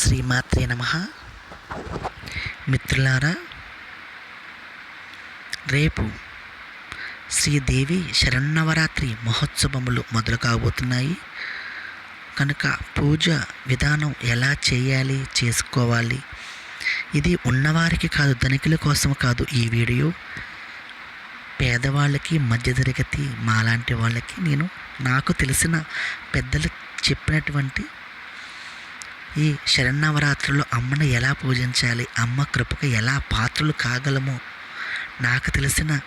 శ్రీమాత్రే నమ. మిత్రులారా రేపు శ్రీదేవి శరన్నవరాత్రి మహోత్సవములు మొదలు కాబోతున్నాయి. కనుక పూజ విధానం ఎలా చేయాలి చేసుకోవాలి ఇది ఉన్నవారికి కాదు ధనికుల కోసం కాదు ఈ వీడియో. పేదవాళ్ళకి మధ్యతరగతి మాలాంటి వాళ్ళకి నేను నాకు తెలిసిన పెద్దలు చెప్పినటువంటి ఈ శరన్నవరాత్రుల్లో అమ్మను ఎలా పూజించాలి? అమ్మ కృపకు ఎలా పాత్రలు కాగలమో? నాకు తెలిసిన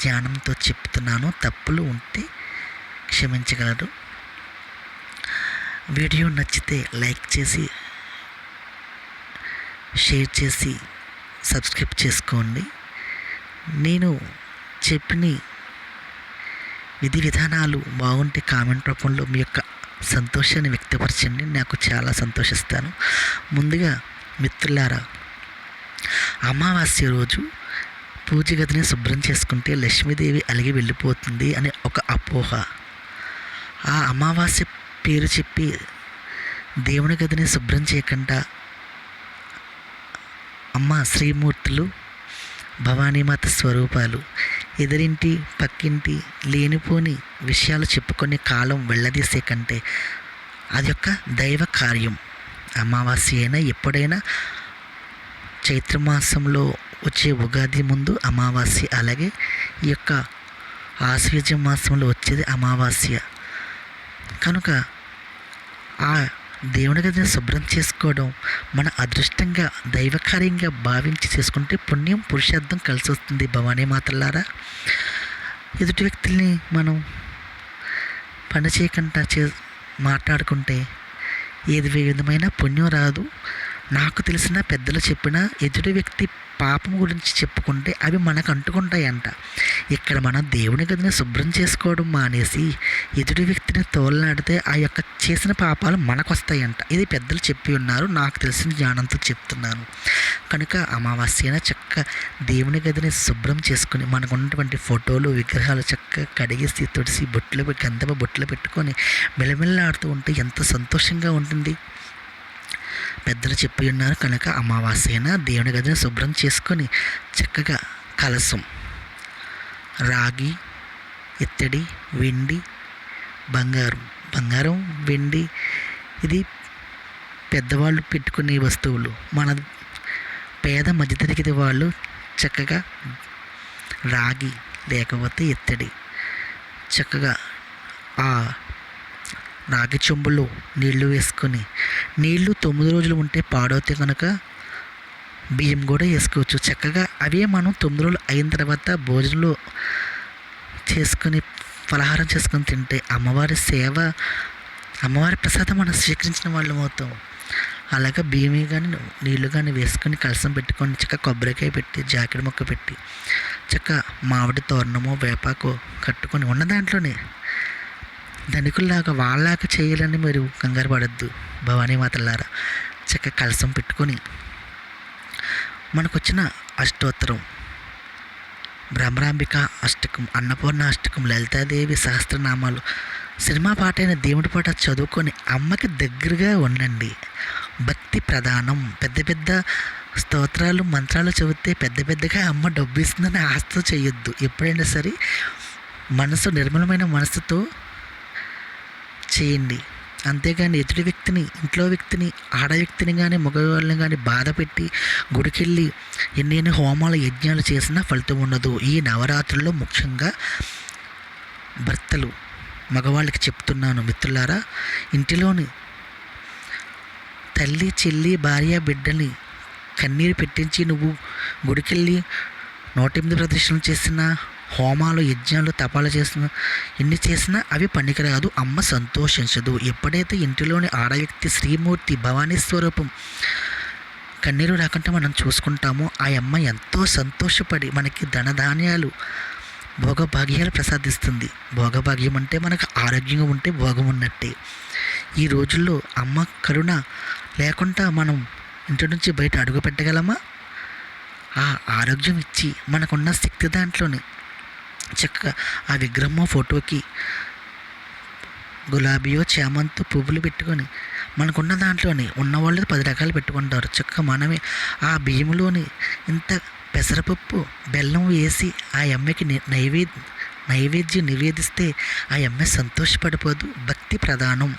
జ్ఞానంతో చెప్తున్నాను. తప్పులు ఉంటే క్షమించగలరు. వీడియో నచ్చితే లైక్ చేసి షేర్ చేసి సబ్స్క్రైబ్ చేసుకోండి. నేను చెప్పిన విధి విధానాలు బాగుంటే కామెంట్ రూపంలో మీ యొక్క సంతోషాన్ని వ్యక్తపరచండి. నాకు చాలా సంతోషిస్తాను. ముందుగా మిత్రులారా అమావాస్య రోజు పూజ గదిని శుభ్రం చేసుకుంటే లక్ష్మీదేవి అలిగి వెళ్ళిపోతుంది అనే ఒక అపోహ. ఆ అమావాస్య పేరు చెప్పి దేవుని గదిని శుభ్రం చేయకుండా అమ్మ శ్రీమూర్తులు భవానీమాత స్వరూపాలు ఎదురింటి పక్కింటి లేనిపోని విషయాలు చెప్పుకునే కాలం వెళ్ళదీసే కంటే అది ఒక దైవ కార్యం. అమావాస్య అయినా ఎప్పుడైనా చైత్రమాసంలో వచ్చే ఉగాది ముందు అమావాస్య అలాగే ఈ యొక్క ఆశ్వజ మాసంలో వచ్చేది అమావాస్య. కనుక ఆ దేవుని గదిని శుభ్రం చేసుకోవడం మన అదృష్టంగా దైవకార్యంగా భావించి చేసుకుంటే పుణ్యం పురుషార్థం కలిసి వస్తుంది భవానీ మాతలారా ఎదుటి వ్యక్తుల్ని మనం పని చేయకుండా చే మాట్లాడుకుంటే ఏది విధమైన పుణ్యం రాదు. నాకు తెలిసిన పెద్దలు చెప్పిన ఎదుటి వ్యక్తి పాపం గురించి చెప్పుకుంటే అవి మనకు అంటుకుంటాయంట. ఇక్కడ మనం దేవుని గదిని శుభ్రం చేసుకోవడం మానేసి ఎదుటి వ్యక్తిని తోలనాడితే ఆ యొక్క చేసిన పాపాలు మనకు వస్తాయంట ఇది పెద్దలు చెప్పి ఉన్నారు. నాకు తెలిసిన జ్ఞానంతో చెప్తున్నాను. కనుక అమావాస్యన చక్క దేవుని గదిని శుభ్రం చేసుకుని మనకు ఉన్నటువంటి ఫోటోలు విగ్రహాలు చక్కగా కడిగేసి తుడిసి బొట్లు పెట్టి గంధమ బొట్లు పెట్టుకొని మిలమిల్లాడుతూ ఉంటే ఎంత సంతోషంగా ఉంటుంది. పెద్దలు చెప్పి ఉన్నారు. కనుక అమావాస్యన దేవుని గదిని శుభ్రం చేసుకొని చక్కగా కలసం రాగి ఇత్తడి వెండి బంగారం. బంగారం వెండి ఇది పెద్దవాళ్ళు పెట్టుకునే వస్తువులు. మన పేద మధ్యతరగతి వాళ్ళు చక్కగా రాగి లేకపోతే ఇత్తడి చక్కగా ఆ రాగి చెంబులో నీళ్ళు వేసుకొని నీళ్ళు తొమ్మిది రోజులు ఉంటే పాడవుతే కనుక బియ్యం కూడా వేసుకోవచ్చు. చక్కగా అవే మనం తొమ్మిది రోజులు అయిన తర్వాత భోజనంలో చేసుకొని ఫలహారం చేసుకొని తింటే అమ్మవారి సేవ అమ్మవారి ప్రసాదం మనం స్వీకరించిన వాళ్ళం అవుతాం. అలాగే బియ్యం కానీ నీళ్ళు కానీ వేసుకొని కలసం పెట్టుకొని చక్క కొబ్బరికాయ పెట్టి జాకెట్ మొక్క పెట్టి చక్క మామిడి తోరణము వేపాకో కట్టుకొని ఉన్న దాంట్లోనే ధనికుల్లాగా వాళ్ళలాగా చేయాలని మీరు కంగారు పడద్దు భవానీ మాతలారా చక్క కలసం పెట్టుకొని మనకు వచ్చిన అష్టోత్తరం భ్రమరాంబిక అష్టకం అన్నపూర్ణ అష్టకం లలితాదేవి సహస్రనామాలు. సినిమా పాటైన దేవుడి పాట చదువుకొని అమ్మకి దగ్గరగా ఉండండి. భక్తి ప్రధానం. పెద్ద పెద్ద స్తోత్రాలు మంత్రాలు చదివితే పెద్ద పెద్దగా అమ్మ డబ్బు ఇస్తుందని ఆస్తి చేయొద్దు. ఎప్పుడైనా సరే మనసు నిర్మలమైన మనసుతో చేయండి. అంతేగాని ఎదుటి వ్యక్తిని ఇంట్లో వ్యక్తిని ఆడ వ్యక్తిని కానీ మగవాళ్ళని కానీ బాధ పెట్టి గుడికెళ్ళి ఎన్ని ఎన్ని హోమాలు యజ్ఞాలు చేసినా ఫలితం ఉండదు. ఈ నవరాత్రుల్లో ముఖ్యంగా భర్తలు మగవాళ్ళకి చెప్తున్నాను మిత్రులారా ఇంటిలోని తల్లి చెల్లి భార్య బిడ్డని కన్నీరు పెట్టించి నువ్వు గుడికెళ్ళి నూట ఎనిమిది ప్రదర్శనలు చేసినా హోమాలు యజ్ఞాలు తపాలు చేసిన ఎన్ని చేసినా అవి పనికిరాదు. అమ్మ సంతోషించదు. ఎప్పుడైతే ఇంటిలోని ఆడవ్యక్తి శ్రీమూర్తి భవానీ స్వరూపం కన్నీరు రాకుండా మనం చూసుకుంటామో ఆ అమ్మ ఎంతో సంతోషపడి మనకి ధనధాన్యాలు భోగభాగ్యాలు ప్రసాదిస్తుంది. భోగభాగ్యం అంటే మనకు ఆరోగ్యంగా ఉంటే భోగం ఉన్నట్టే. ఈ రోజుల్లో అమ్మ కరుణ లేకుండా మనం ఇంటి నుంచి బయట అడుగు పెట్టగలమా? ఆ ఆరోగ్యం ఇచ్చి మనకున్న శక్తి దాంట్లోనే చక్కగా ఆ విగ్రహం ఫోటోకి గులాబీయో చేమంతో పువ్వులు పెట్టుకొని మనకున్న దాంట్లోని ఉన్నవాళ్ళు పది రకాలు పెట్టుకుంటారు. చక్కగా మనమే ఆ బియ్యంలోని ఇంత పెసరపప్పు బెల్లం వేసి ఆ అమ్మకి నైవేద్య నైవేద్యం నివేదిస్తే ఆ అమ్మాయి సంతోషపడిపోదు. భక్తి ప్రధానం.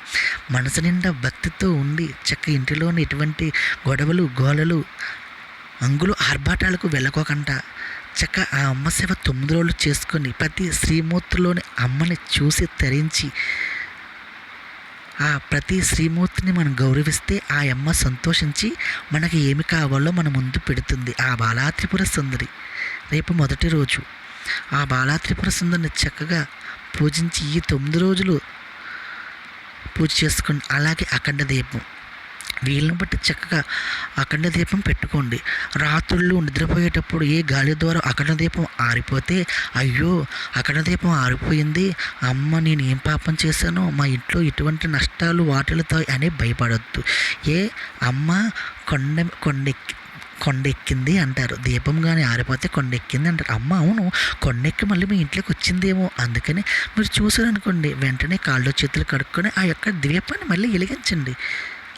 మనసు నిండా భక్తితో ఉండి చక్క ఇంటిలోని ఎటువంటి గొడవలు గోలలు అంగులు ఆర్భాటాలకు వెళ్ళకోకుండా చక్క ఆ అమ్మ సేవ తొమ్మిది రోజులు చేసుకొని ప్రతి శ్రీమూర్తిలోని అమ్మని చూసి తరించి ఆ ప్రతి శ్రీమూర్తిని మనం గౌరవిస్తే ఆ అమ్మ సంతోషించి మనకి ఏమి కావాలో మన ముందు పెడుతుంది. ఆ బాలాత్రిపుర సుందరి రేపు మొదటి రోజు. ఆ బాలాత్రిపుర సుందరిని చక్కగా పూజించి ఈ తొమ్మిది రోజులు పూజ చేసుకుని అలాగే అఖండ దీపం వీళ్ళని బట్టి చక్కగా అఖండ దీపం పెట్టుకోండి. రాత్రుళ్ళు నిద్రపోయేటప్పుడు ఏ గాలి ద్వారా అఖండ దీపం ఆరిపోతే అయ్యో అఖండ దీపం ఆరిపోయింది. అమ్మ నేను ఏం పాపం చేశానో మా ఇంట్లో ఇటువంటి నష్టాలు వాటిలతో అని భయపడొద్దు. ఏ అమ్మ కొండ కొండెక్కి కొండెక్కింది అంటారు. దీపం కానీ ఆరిపోతే కొండెక్కింది అంటారు. అమ్మ అవును కొండెక్కి మళ్ళీ మీ ఇంట్లోకి వచ్చిందేమో. అందుకని మీరు చూసారనుకోండి వెంటనే కాళ్ళు చేతులు కడుక్కొని ఆ యొక్క దీపాన్ని మళ్ళీ వెలిగించండి.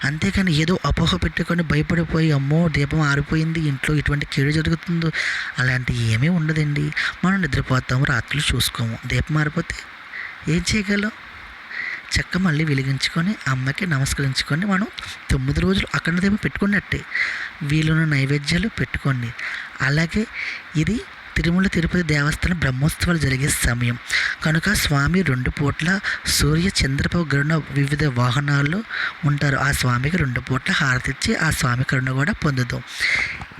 అంతేకాని ఏదో అపోహ పెట్టుకొని భయపడిపోయి అమ్మో దీపం ఆరిపోయింది ఇంట్లో ఇటువంటి కీడు జరుగుతుందో అలాంటి ఏమీ ఉండదండి. మనం నిద్రపోతాము రాత్రులు చూసుకోము. దీపం ఆరిపోతే ఏం చేయగలం? చెక్క మళ్ళీ వెలిగించుకొని అమ్మకి నమస్కరించుకొని మనం తొమ్మిది రోజులు అక్కడ దీపం పెట్టుకున్నట్టే. వీలున్న నైవేద్యాలు పెట్టుకోండి. అలాగే ఇది తిరుమల తిరుపతి దేవస్థానం బ్రహ్మోత్సవాలు జరిగే సమయం. కనుక స్వామి రెండు పూట్ల సూర్య చంద్రపు గరుణ వివిధ వాహనాల్లో ఉంటారు. ఆ స్వామికి రెండు పూట్ల హారతిచ్చి ఆ స్వామి కరుణ కూడా పొందుతాం.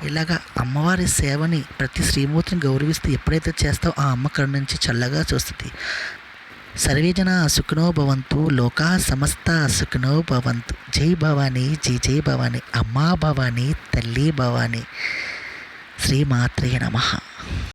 ఇలాగా అమ్మవారి సేవని ప్రతి శ్రీమూర్తిని గౌరవిస్తూ ఎప్పుడైతే చేస్తావో ఆ అమ్మ కరుణ నుంచి చల్లగా చూస్తుంది. సర్వేజన సుఖినో భవంతు లోకా సమస్త సుఖినో భవంతు. జై భవానీ జై జై భవానీ అమ్మా భవానీ తల్లి భవానీ. శ్రీమాత్రే నమః.